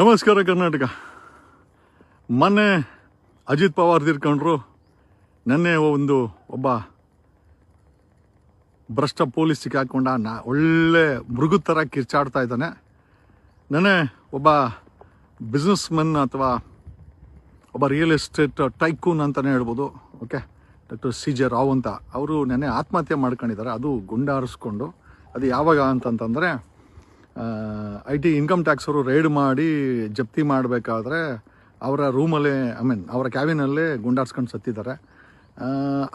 ನಮಸ್ಕಾರ ಕರ್ನಾಟಕ. ಮೊನ್ನೆ ಅಜಿತ್ ಪವಾರ್ ತೀರ್ಕೊಂಡ್ರು. ನೆನ್ನೆ ಒಂದು ಒಬ್ಬ ಭ್ರಷ್ಟ ಪೊಲೀಸ್ ಸಿಕ್ಕಾಕೊಂಡ ನಾ ಒಳ್ಳೆ ಮೃಗು ಥರ ಕಿರ್ಚಾಡ್ತಾ ಇದ್ದಾನೆ. ನೆನ್ನೆ ಒಬ್ಬ ಬಿಸ್ನೆಸ್ ಮೆನ್ ಅಥವಾ ಒಬ್ಬ ರಿಯಲ್ ಎಸ್ಟೇಟ್ ಟೈಕೂನ್ ಅಂತಲೇ ಹೇಳ್ಬೋದು. Okay doctor C J Rao ಅಂತ. ಅವರು ನೆನ್ನೆ ಆತ್ಮಹತ್ಯೆ ಮಾಡ್ಕೊಂಡಿದ್ದಾರೆ. ಅದು ಗುಂಡಾರಿಸ್ಕೊಂಡು. ಅದು ಯಾವಾಗ ಅಂತಂತಂದರೆ ಐ ಟಿ ಇನ್ಕಮ್ ಟ್ಯಾಕ್ಸ್ ಅವರು ರೈಡ್ ಮಾಡಿ ಜಪ್ತಿ ಮಾಡಬೇಕಾದ್ರೆ ಅವರ ರೂಮಲ್ಲೇ ಐ ಮೀನ್ ಅವರ ಕ್ಯಾಬಿನಲ್ಲೇ ಗುಂಡಾಡ್ಸ್ಕೊಂಡು ಸತ್ತಿದ್ದಾರೆ.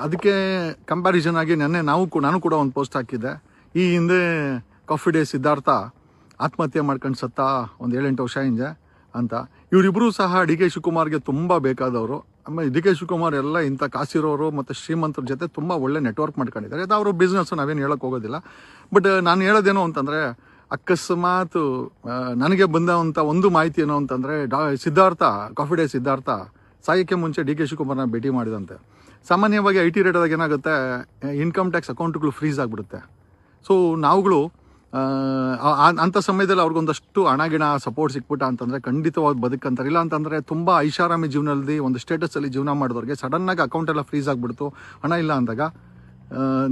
ಅದಕ್ಕೆ ಕಂಪ್ಯಾರಿಸನ್ ಆಗಿ ನೆನ್ನೆ ನಾವು ನಾನು ಕೂಡ ಒಂದು ಪೋಸ್ಟ್ ಹಾಕಿದ್ದೆ. ಈ ಹಿಂದೆ ಕಾಫಿ ಡೇ ಸಿದ್ಧಾರ್ಥ ಆತ್ಮಹತ್ಯೆ ಮಾಡ್ಕೊಂಡು ಸತ್ತ ಒಂದು ಏಳೆಂಟು ವರ್ಷ ಹಿಂದೆ ಅಂತ. ಇವರಿಬ್ಬರೂ ಸಹ ಡಿ ಕೆ ಶಿವಕುಮಾರ್ಗೆ ತುಂಬ ಬೇಕಾದವರು. ಆಮೇಲೆ ಡಿ ಕೆ ಶಿವಕುಮಾರ್ ಎಲ್ಲ ಇಂಥ ಕಾಸಿರೋರು ಮತ್ತು ಶ್ರೀಮಂತರ ಜೊತೆ ತುಂಬ ಒಳ್ಳೆ ನೆಟ್ವರ್ಕ್ ಮಾಡ್ಕೊಂಡಿದ್ದಾರೆ. ಅದು ಅವರು ಬಿಸ್ನೆಸ್ಸು ನಾವೇನು ಹೇಳೋಕೆ ಹೋಗೋದಿಲ್ಲ. ಬಟ್ ನಾನು ಹೇಳೋದೇನು ಅಂತಂದರೆ ಅಕಸ್ಮಾತ್ ನನಗೆ ಬಂದಂಥ ಒಂದು ಮಾಹಿತಿ ಏನು ಅಂತಂದರೆ, ಡಾ, ಸಿದ್ಧಾರ್ಥ, ಕಾಫಿ ಡೇ ಸಿದ್ಧಾರ್ಥ, ಸಾಯಕ್ಕೆ ಮುಂಚೆ ಡಿ ಕೆ ಶಿವಕುಮಾರ್ನ ಭೇಟಿ ಮಾಡಿದಂತೆ. ಸಾಮಾನ್ಯವಾಗಿ ಐ ಟಿ ರೇಟದಾಗ ಏನಾಗುತ್ತೆ, ಇನ್ಕಮ್ ಟ್ಯಾಕ್ಸ್ ಅಕೌಂಟ್ಗಳು ಫ್ರೀಸ್ ಆಗಿಬಿಡುತ್ತೆ. ಸೊ, ನಾವುಗಳು ಅಂಥ ಸಮಯದಲ್ಲಿ ಅವ್ರಿಗೊಂದಷ್ಟು ಹಣ ಗಿಣ ಸಪೋರ್ಟ್ ಸಿಕ್ಬಿಟ್ಟ ಅಂತಂದರೆ, ಖಂಡಿತವಾಗಿ ಬದುಕಂತಾರೆ. ಇಲ್ಲ ಅಂತಂದರೆ, ತುಂಬ ಐಷಾರಾಮಿ ಜೀವನದಲ್ಲಿ, ಒಂದು ಸ್ಟೇಟಸಲ್ಲಿ ಜೀವನ ಮಾಡಿದವ್ರಿಗೆ, ಸಡನ್ನಾಗಿ ಅಕೌಂಟ್ ಎಲ್ಲ ಫ್ರೀಸ್ ಆಗಿಬಿಡ್ತು, ಹಣ ಇಲ್ಲ ಅಂದಾಗ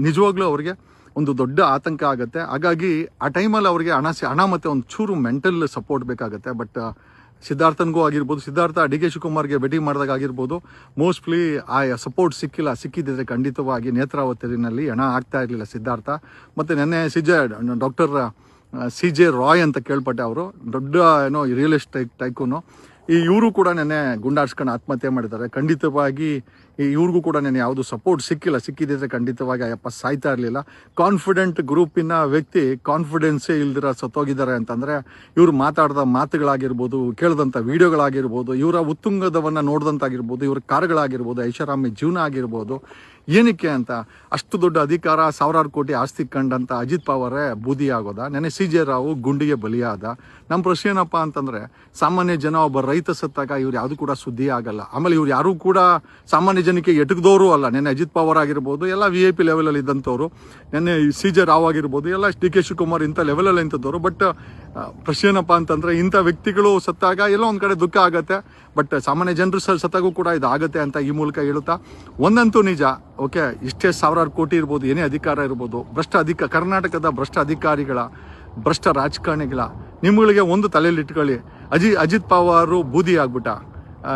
ನಿಜವಾಗ್ಲೂ ಅವ್ರಿಗೆ ಒಂದು ದೊಡ್ಡ ಆತಂಕ ಆಗುತ್ತೆ. ಹಾಗಾಗಿ ಆ ಟೈಮಲ್ಲಿ ಅವರಿಗೆ ಹಣ ಹಣ ಮತ್ತು ಒಂದು ಚೂರು ಮೆಂಟಲ್ ಸಪೋರ್ಟ್ ಬೇಕಾಗುತ್ತೆ. ಬಟ್ ಸಿದ್ಧಾರ್ಥನ್ಗೂ ಆಗಿರ್ಬೋದು, ಸಿದ್ಧಾರ್ಥ, ಡಿ ಕೆ ಶಿವಕುಮಾರ್ಗೆ ಭೇಟಿ ಮಾಡಿದಾಗ ಆಗಿರ್ಬೋದು, ಮೋಸ್ಟ್ಲಿ ಆ ಸಪೋರ್ಟ್ ಸಿಕ್ಕಿಲ್ಲ ಸಿಕ್ಕಿದ್ದರೆ ಖಂಡಿತವಾಗಿ ನೇತ್ರಾವತಿನಲ್ಲಿ ಹಣ ಆಗ್ತಾ ಇರಲಿಲ್ಲ ಸಿದ್ಧಾರ್ಥ. ಮತ್ತು ನೆನ್ನೆ C J, doctor C J Roy ಅಂತ ಕೇಳ್ಪಟ್ಟೆ ಅವರು. ದೊಡ್ಡ, ಏನೋ ರಿಯಲ್ ಎಸ್ಟೇಟ್ ಟೈಕೂನು. ಈ ಇವರು ಕೂಡ ನೆನ್ನೆ ಗುಂಡಾಡ್ಸ್ಕೊಂಡು ಆತ್ಮಹತ್ಯೆ ಮಾಡಿದ್ದಾರೆ. ಖಂಡಿತವಾಗಿ ಇವ್ರಿಗೂ ಕೂಡ ನಾನು ಯಾವುದು ಸಪೋರ್ಟ್ ಸಿಕ್ಕಿಲ್ಲ. ಸಿಕ್ಕಿದ್ರೆ ಖಂಡಿತವಾಗಿ ಅಯ್ಯಪ್ಪ ಸಾಯ್ತಾ ಇರಲಿಲ್ಲ. ಕಾನ್ಫಿಡೆಂಟ್ ಗ್ರೂಪಿನ ವ್ಯಕ್ತಿ ಕಾನ್ಫಿಡೆನ್ಸೇ ಇಲ್ದಿರ ಸತ್ತೋಗಿದ್ದಾರೆ ಅಂತಂದರೆ ಇವ್ರು ಮಾತಾಡಿದ ಮಾತುಗಳಾಗಿರ್ಬೋದು ಕೇಳಿದಂಥ ವಿಡಿಯೋಗಳಾಗಿರ್ಬೋದು, ಇವರ ಉತ್ತುಂಗದವನ್ನು ನೋಡಿದಂತಾಗಿರ್ಬೋದು, ಇವ್ರ ಕಾರ್ಗಳಾಗಿರ್ಬೋದು, ಐಷಾರಾಮಿ ಜೀವನ ಆಗಿರ್ಬೋದು, ಏನಕ್ಕೆ ಅಂತ ಅಷ್ಟು ದೊಡ್ಡ ಅಧಿಕಾರ ಸಾವಿರಾರು ಕೋಟಿ ಆಸ್ತಿ ಕಂಡಂತ ಅಜಿತ್ ಪವಾರೇ ಬೂದಿ ಆಗೋದ? ನೆನೆ ಸಿ ಜೆ ರಾವ್ ಗುಂಡಿಗೆ ಬಲಿಯಾದ. ನಮ್ಮ ಪ್ರಶ್ನೆ ಏನಪ್ಪ ಅಂತಂದ್ರೆ ಸಾಮಾನ್ಯ ಜನ ಒಬ್ಬ ರೈತ ಸತ್ತಾಗ ಇವ್ರು ಯಾವುದು ಕೂಡ ಸುದ್ದಿ ಆಗಲ್ಲ. ಆಮೇಲೆ ಇವ್ರು ಯಾರು ಕೂಡ ಸಾಮಾನ್ಯ ಜನಕ್ಕೆ ಎಟಕದವರು ಅಲ್ಲ. ನೆನ್ನೆ ಅಜಿತ್ ಪವಾರ್ ಆಗಿರ್ಬೋದು, ಎಲ್ಲ ವಿ ಐ ಪಿ ಲೆವೆಲಲ್ಲಿ ಇದ್ದಂಥವ್ರು, ನೆನ್ನೆ ಸಿ ಜೆ ರಾವ್ ಆಗಿರ್ಬೋದು, ಎಲ್ಲ ಡಿ ಕೆ ಶಿವಕುಮಾರ್ ಇಂಥ ಲೆವೆಲಲ್ಲಿ ಇಂಥದ್ದವರು ಬಟ್ ಪ್ರಶ್ನೆ ಏನಪ್ಪ ಅಂತಂದ್ರೆ ಇಂಥ ವ್ಯಕ್ತಿಗಳು ಸತ್ತಾಗ ಎಲ್ಲೋ ಒಂದು ಕಡೆ ದುಃಖ ಆಗುತ್ತೆ. ಬಟ್ ಸಾಮಾನ್ಯ ಜನರು ಸ, ಸತ್ತಾಗೂ ಕೂಡ ಇದು ಆಗುತ್ತೆ ಅಂತ ಈ ಮೂಲಕ ಹೇಳುತ್ತಾ, ಒಂದಂತೂ ನಿಜ. ಓಕೆ ಇಷ್ಟೇ ಸಾವಿರಾರು ಕೋಟಿ ಇರ್ಬೋದು, ಏನೇ ಅಧಿಕಾರ ಇರ್ಬೋದು, ಭ್ರಷ್ಟ ಅಧಿಕ, ಕರ್ನಾಟಕದ ಭ್ರಷ್ಟ ಅಧಿಕಾರಿಗಳ, ಭ್ರಷ್ಟ ರಾಜಕಾರಣಿಗಳ ನಿಮ್ಮಗಳಿಗೆ ಒಂದು ತಲೆಯಲ್ಲಿ ಇಟ್ಕೊಳ್ಳಿ. ಅಜಿ, ಅಜಿತ್ ಪವಾರು ಬೂದಿ ಆಗ್ಬಿಟ್ಟ.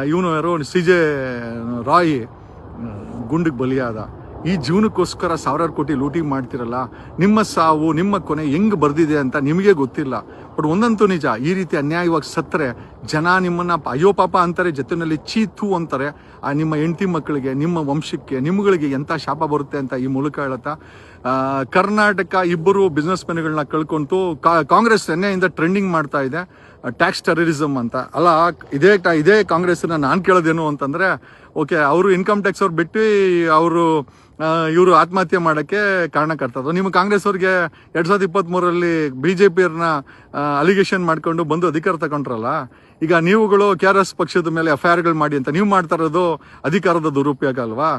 ಇವನು ಯಾರು? ಸಿ ಜೆ ರಾಯಿ ಗುಂಡಿಗೆ ಬಲಿಯಾದ. ಈ ಜೀವನಕ್ಕೋಸ್ಕರ ಸಾವಿರಾರು ಕೋಟಿ ಲೂಟಿ ಮಾಡ್ತಿರಲ್ಲ, ನಿಮ್ಮ ಸಾವು, ನಿಮ್ಮ ಕೊನೆ ಹೆಂಗೆ ಬರ್ದಿದೆ ಅಂತ ನಿಮಗೆ ಗೊತ್ತಿಲ್ಲ. ಬಟ್ ಒಂದಂತೂ ನಿಜ, ಈ ರೀತಿ ಅನ್ಯಾಯವಾಗಿ ಸತ್ತರೆ ಜನ ನಿಮ್ಮನ್ನ ಅಯ್ಯೋ ಪಾಪ ಅಂತಾರೆ, ಜೊತೆನಲ್ಲಿ ಚೀತು ಅಂತಾರೆ. ಆ ನಿಮ್ಮ ಹೆಂಡತಿ ಮಕ್ಕಳಿಗೆ, ನಿಮ್ಮ ವಂಶಕ್ಕೆ, ನಿಮ್ಗಳಿಗೆ ಎಂಥ ಶಾಪ ಬರುತ್ತೆ ಅಂತ ಈ ಮೂಲಕ ಹೇಳುತ್ತಾ ಕರ್ನಾಟಕ ಇಬ್ಬರು ಬಿಸ್ನೆಸ್ ಮೆನ್ಗಳನ್ನ ಕಳ್ಕೊಂತು ಕಾಂಗ್ರೆಸ್ ಎನ್ನೆಯಿಂದ ಟ್ರೆಂಡಿಂಗ್ ಮಾಡ್ತಾ ಇದೆ. ಟ್ಯಾಕ್ಸ್ ಟೆರರಿಸಮ್ ಅಂತ. ಅಲ್ಲ ಇದೇ ಇದೇ ಕಾಂಗ್ರೆಸ್ನ ನಾನು ಕೇಳೋದೇನು ಅಂತಂದ್ರೆ ಓಕೆ, ಅವರು ಇನ್ಕಮ್ ಟ್ಯಾಕ್ಸ್ ಅವ್ರು ಬಿಟ್ಟು ಅವರು ಇವರು ಆತ್ಮಹತ್ಯೆ ಮಾಡೋಕ್ಕೆ ಕಾರಣಕರ್ತರು ನಿಮ್ಮ ಕಾಂಗ್ರೆಸ್ ಅವ್ರಿಗೆ ಎರಡು ಸಾವಿರದ ಇಪ್ಪತ್ತ್ ಮೂರರಲ್ಲಿ ಬಿ ಜೆ ಪಿಯವ್ರನ್ನ ಅಲಿಗೇಷನ್ ಮಾಡ್ಕೊಂಡು ಬಂದು ಅಧಿಕಾರ ತಗೊಂಡ್ರಲ್ಲ ಈಗ ನೀವುಗಳು ಕೆ ಆರ್ ಎಸ್ ಪಕ್ಷದ ಮೇಲೆ ಎಫ್ ಐ ಆರ್ಗಳು ಮಾಡಿ ಅಂತ ನೀವು ಮಾಡ್ತಾ ಇರೋದು ಅಧಿಕಾರದ ದುರುಪಯೋಗ ಅಲ್ವಾ?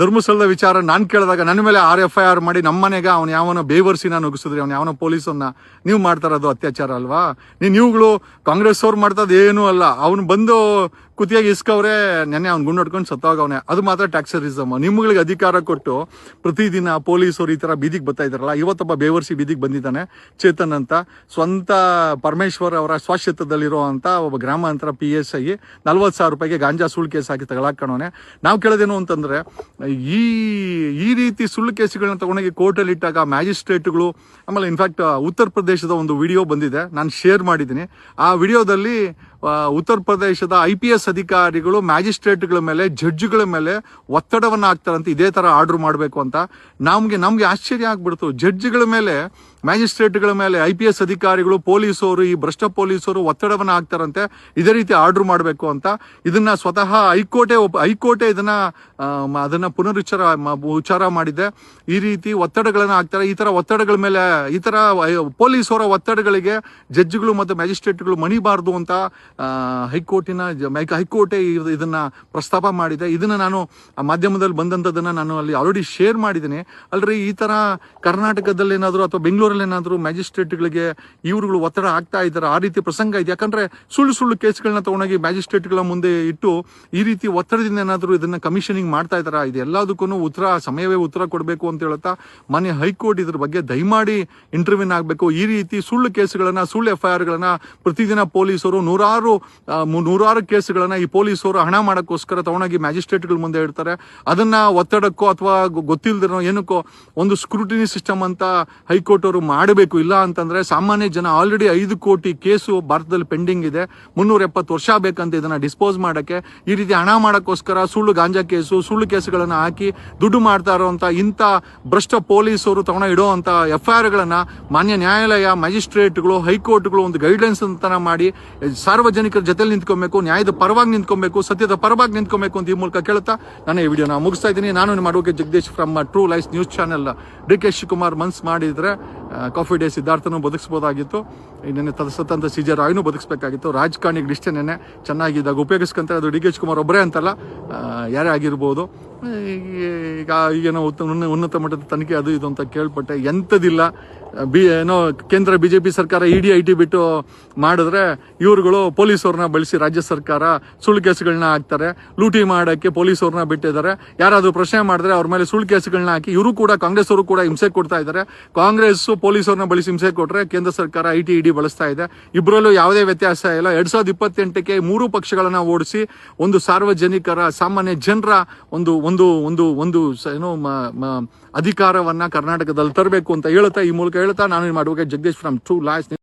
ಧರ್ಮಸ್ಥಳದ ವಿಚಾರ ನಾನು ಕೇಳಿದಾಗ ನನ್ನ ಮೇಲೆ ಆರ್ ಎಫ್ ಐ ಆರ್ ಮಾಡಿ ನಮ್ಮ ಮನೆಗೆ ಅವನು ಯಾವನ ಬೇವರ್ಸಿನ ನುಗ್ಸಿದ್ರಿ ಅವ್ನು ಯಾವನ ಪೊಲೀಸನ್ನ ನೀವು ಮಾಡ್ತಾ ಇರೋದು ಅತ್ಯಾಚಾರ ಅಲ್ವಾ? ನೀನು ನೀವುಗಳು ಕಾಂಗ್ರೆಸ್ ಅವ್ರು ಮಾಡ್ತಾ ಏನೂ ಅಲ್ಲ. ಅವನು ಬಂದು ಕುತಿಯಾಗಿ ಇಸ್ಕವ್ರೆ, ನೆನ್ನೆ ಅವ್ನು ಗುಂಡೊಡ್ಕೊಂಡು ಸತ್ತೋಗವನೆ. ಅದು ಮಾತ್ರ ಟ್ಯಾಕ್ಸರಿಸಮ್. ನಿಮ್ಗಳಿಗೆ ಅಧಿಕಾರ ಕೊಟ್ಟು ಪ್ರತಿದಿನ ಪೊಲೀಸರು ಈ ತರ ಬೀದಿಗೆ ಬರ್ತಾ ಇದಾರಲ್ಲ ಇವತ್ತೊಬ್ಬ ಬೇವರ್ಸಿ ಬೀದಿಗೆ ಬಂದಿದ್ದಾನೆ, ಚೇತನ್ ಅಂತ, ಸ್ವಂತ ಪರಮೇಶ್ವರ್ ಅವರ ಸ್ವಾಶ್ಯತದಲ್ಲಿರೋ ಅಂತ ಒಬ್ಬ ಗ್ರಾಮಾಂತರ ಪಿ ಎಸ್ ಐ ನಲ್ವತ್ತು ಸಾವಿರ ರೂಪಾಯಿಗೆ ಗಾಂಜಾ ಸುಳ್ಳು ಕೇಸ್ ಹಾಕಿ ತಗೊಳಕಣವನೆ ನಾವು ಕೇಳೋದೇನು ಅಂತಂದ್ರೆ, ಈ ಈ ರೀತಿ ಸುಳ್ಳು ಕೇಸುಗಳನ್ನ ತಗೊಂಡೋಗಿ ಕೋರ್ಟಲ್ಲಿ ಇಟ್ಟಾಗ ಮ್ಯಾಜಿಸ್ಟ್ರೇಟ್ಗಳು, ಆಮೇಲೆ ಇನ್ಫ್ಯಾಕ್ಟ್ ಉತ್ತರ ಪ್ರದೇಶದ ಒಂದು ವಿಡಿಯೋ ಬಂದಿದೆ, ನಾನು ಶೇರ್ ಮಾಡಿದ್ದೀನಿ. ಆ ವಿಡಿಯೋದಲ್ಲಿ ಉತ್ತರ ಪ್ರದೇಶದ ಐ ಪಿ ಎಸ್ ಅಧಿಕಾರಿಗಳು ಮ್ಯಾಜಿಸ್ಟ್ರೇಟ್ಗಳ ಮೇಲೆ, ಜಡ್ಜ್ಗಳ ಮೇಲೆ ಒತ್ತಡವನ್ನು ಹಾಕ್ತಾರಂತೆ ಇದೇ ತರ ಆರ್ಡರ್ ಮಾಡಬೇಕು ಅಂತ ನಮಗೆ ನಮಗೆ ಆಶ್ಚರ್ಯ ಆಗ್ಬಿಡ್ತು. ಜಡ್ಜ್ಗಳ ಮೇಲೆ, ಮ್ಯಾಜಿಸ್ಟ್ರೇಟ್ಗಳ ಮೇಲೆ ಐ ಪಿ ಎಸ್ ಅಧಿಕಾರಿಗಳು, ಪೊಲೀಸರು, ಈ ಭ್ರಷ್ಟ ಪೊಲೀಸರು ಒತ್ತಡವನ್ನು ಹಾಕ್ತಾರಂತೆ ಇದೇ ರೀತಿ ಆರ್ಡರ್ ಮಾಡಬೇಕು ಅಂತ ಇದನ್ನ ಸ್ವತಃ ಹೈಕೋರ್ಟೆ ಹೈಕೋರ್ಟೆ ಇದನ್ನ ಅದನ್ನ ಪುನರುಚ್ಚಾರ ಉಚ್ಚಾರ ಮಾಡಿದೆ. ಈ ರೀತಿ ಒತ್ತಡಗಳನ್ನ ಹಾಕ್ತಾರೆ ಈ ತರ ಒತ್ತಡಗಳ ಮೇಲೆ, ಈ ವೈ- ಪೊಲೀಸರ ಒತ್ತಡಗಳಿಗೆ ಜಡ್ಜ್ಗಳು ಮತ್ತು ಮ್ಯಾಜಿಸ್ಟ್ರೇಟ್ಗಳು ಮಣಿಬಾರ್ದು ಅಂತ ಹೈಕೋರ್ಟಿನ ಜ- ಮೈ- ಹೈಕೋರ್ಟೆ ಇದ್- ಇದನ್ನ ಪ್ರಸ್ತಾಪ ಮಾಡಿದೆ. ಇದನ್ನ ನಾನು ಮಾಧ್ಯಮದಲ್ಲಿ ಬಂದಂಥದ್ದನ್ನ ನಾನು ಅಲ್ಲಿ ಆಲ್ರೆಡಿ ಶೇರ್ ಮಾಡಿದ್ದೀನಿ. ಅಲ್ರಿ, ಈ ತರ ಕರ್ನಾಟಕದಲ್ಲಿ ಏನಾದ್ರು ಅಥವಾ ಬೆಂಗಳೂರಲ್ಲಿ ಏನಾದರೂ ಮ್ಯಾಜಿಸ್ಟ್ರೇಟ್ಗಳಿಗೆ ಇವರುಗಳು ಒತ್ತಡ ಆಗ್ತಾ ಇದ್ದಾರೆ, ಆ ರೀತಿ ಪ್ರಸಂಗ ಇದೆ. ಯಾಕಂದ್ರೆ ಸುಳ್ಳು ಸುಳ್ಳು ಕೇಸ್ಗಳನ್ನ ತಗೊಂಡೋಗಿ ಮ್ಯಾಜಿಸ್ಟ್ರೇಟ್ಗಳ ಮುಂದೆ ಇಟ್ಟು ಈ ರೀತಿ ಒತ್ತಡದಿಂದ ಏನಾದರೂ ಇದನ್ನ ಕಮಿಷನಿಂಗ್ ಮಾಡ್ತಾ ಇದ್ದಾರಾ? ಇದು ಎಲ್ಲದಕ್ಕೂ ಉತ್ತರ, ಸಮಯವೇ ಉತ್ತರ ಕೊಡಬೇಕು ಅಂತ ಹೇಳುತ್ತಾ ಮನೆ ಹೈಕೋರ್ಟ್ ಇದ್ರ ಬಗ್ಗೆ ದಯಮಾಡಿ ಇಂಟರ್ವ್ಯೂನ್ ಆಗಬೇಕು. ಈ ರೀತಿ ಸುಳ್ಳು ಕೇಸ್ಗಳನ್ನ, ಸುಳ್ಳು ಎಫ್ ಐ ಆರ್ಗಳನ್ನ ಪ್ರತಿದಿನ ಪೊಲೀಸರು ನೂರಾರು ಮು- ನೂರಾರು ಕೇಸ್ಗಳನ್ನ ಈ ಪೊಲೀಸರು ಹಣ ಮಾಡೋಕ್ಕೋಸ್ಕರ ತಗೊಂಡೋಗಿ ಮ್ಯಾಜಿಸ್ಟ್ರೇಟ್ಗಳ ಮುಂದೆ ಇಡ್ತಾರೆ ಅದನ್ನ ಒತ್ತಡಕ್ಕೋ ಅಥವಾ ಗೊತ್ತಿಲ್ಲದಿರೋ ಏನಕ್ಕೋ ಒಂದು ಸ್ಕ್ರೂಟಿನಿ ಸಿಸ್ಟಮ್ ಅಂತ ಹೈಕೋರ್ಟ್ ಅವರು ಮಾಡಬೇಕು. ಇಲ್ಲ ಅಂತಂದ್ರೆ ಸಾಮಾನ್ಯ ಜನ ಆಲ್ರೆಡಿ ಐದು ಕೋಟಿ ಕೇಸು ಭಾರತದಲ್ಲಿ ಪೆಂಡಿಂಗ್ ಇದೆ. ಮುನ್ನೂರ ಎಪ್ಪತ್ತು ವರ್ಷ ಬೇಕಂತ ಇದನ್ನ ಡಿಸ್ಪೋಸ್ ಮಾಡಕ್ಕೆ ಈ ರೀತಿ ಹಣ ಮಾಡೋಕ್ಕೋಸ್ಕರ ಸುಳ್ಳು ಗಾಂಜಾ ಕೇಸು, ಸುಳ್ಳು ಕೇಸುಗಳನ್ನ ಹಾಕಿ ದುಡ್ಡು ಮಾಡ್ತಾ ಇರೋವಂಥ ಇಂಥ ಭ್ರಷ್ಟ ಪೊಲೀಸರು ತಗೊಂಡ ಇಡೋವಂಥ ಎಫ್ ಐ ಆರ್ಗಳನ್ನ ಮಾನ್ಯ ನ್ಯಾಯಾಲಯ, ಮ್ಯಾಜಿಸ್ಟ್ರೇಟ್ಗಳು, ಹೈಕೋರ್ಟ್ಗಳು ಒಂದು ಗೈಡ್ಲೈನ್ಸ್ ಅಂತ ಮಾಡಿ ಸಾರ್ವಜನಿಕರ ಜೊತೆಲಿ ನಿಂತ್ಕೊಬೇಕು, ನ್ಯಾಯದ ಪರವಾಗಿ ನಿಂತ್ಕೊಬೇಕು, ಸತ್ಯದ ಪರವಾಗಿ ನಿಂತ್ಕೊಬೇಕು ಅಂತ ಈ ಮೂಲಕ ಕೇಳ್ತಾ ನಾನು ಈ ವಿಡಿಯೋನ ಮುಗಿಸ್ತಾ ಇದ್ದೀನಿ. ನಾನು ನಿಮ್ಮ advocate Jagadish from True Life News channel D K Shivakumar ಮನ್ಸ್ ಮಾಡಿದ್ರೆ ಕಾಫಿ ಡೇ ಸಿದ್ಧಾರ್ಥನೂ ಬದುಕಿಸ್ಬೋದಾಗಿತ್ತು. ಇನ್ನೇನೆ ಸತ್ತಂತ ಸಿ ಜೆ ರಾಯ್ನು ಇಷ್ಟೇ ನೆನೆ ಚೆನ್ನಾಗಿದ್ದಾಗ ಉಪಯೋಗಿಸ್ಕೊಂತಾರೆ. ಅದು ಡಿ ಕೆ ಶಿವಕುಮಾರ್ ಒಬ್ಬರೇ ಅಂತಲ್ಲ ಯಾರೇ ಆಗಿರ್ಬೋದು. ಈಗ ಏನೋ ಉತ್ತಮ ಉನ್ನ- ಉನ್ನತ ಮಟ್ಟದ ತನಿಖೆ ಅದು ಇದು ಅಂತ ಕೇಳ್ಪಟ್ಟೆ. ಎಂಥದಿಲ್ಲ. ಬಿ ಏನೋ ಕೇಂದ್ರ ಬಿಜೆಪಿ ಸರ್ಕಾರ ಇಡಿ ಐ ಟಿ ಬಿಟ್ಟು ಮಾಡಿದ್ರೆ ಇವ್ರುಗಳು ಪೊಲೀಸವ್ರನ್ನ ಬಳಸಿ ರಾಜ್ಯ ಸರ್ಕಾರ ಸುಳ್ಳು ಕೇಸುಗಳನ್ನ ಹಾಕ್ತಾರೆ. ಲೂಟಿ ಮಾಡಕ್ಕೆ ಪೊಲೀಸವ್ರನ್ನ ಬಿಟ್ಟಿದ್ದಾರೆ. ಯಾರಾದರೂ ಪ್ರಶ್ನೆ ಮಾಡಿದ್ರೆ ಅವ್ರ ಮೇಲೆ ಸುಳ್ಳು ಕೇಸುಗಳನ್ನ ಹಾಕಿ ಇವರು ಕೂಡ ಕಾಂಗ್ರೆಸ್ ಅವರು ಕೂಡ ಹಿಂಸೆ ಕೊಡ್ತಾ ಇದ್ದಾರೆ. ಕಾಂಗ್ರೆಸ್ ಪೊಲೀಸವ್ರನ್ನ ಬಳಸಿ ಹಿಂಸೆ ಕೊಟ್ಟರೆ ಕೇಂದ್ರ ಸರ್ಕಾರ ಐ ಟಿ ಬಳಸ್ತಾ ಇದೆ. ಇಬ್ಬರಲ್ಲೂ ಯಾವುದೇ ವ್ಯತ್ಯಾಸ ಇಲ್ಲ. ಎರಡ್ ಸಾವಿರದ ಇಪ್ಪತ್ತೆಂಟಕ್ಕೆ ಮೂರು ಪಕ್ಷಗಳನ್ನು ಓಡಿಸಿ ಒಂದು ಸಾರ್ವಜನಿಕರ, ಸಾಮಾನ್ಯ ಜನರ ಒಂದು ಒಂದು ಒಂದು ಒಂದು ಏನೋ ಏನು ಅಧಿಕಾರವನ್ನ ಕರ್ನಾಟಕದಲ್ಲಿ ತರಬೇಕು ಅಂತ ಹೇಳ್ತಾ ಈ ಮೂಲಕ ಹೇಳ್ತಾ ನಾನು ಮಾಡುವಾಗ ಜಗದೀಶ್ ಫ್ರಮ್ ಟೂ ಲಾಯ್ಸ್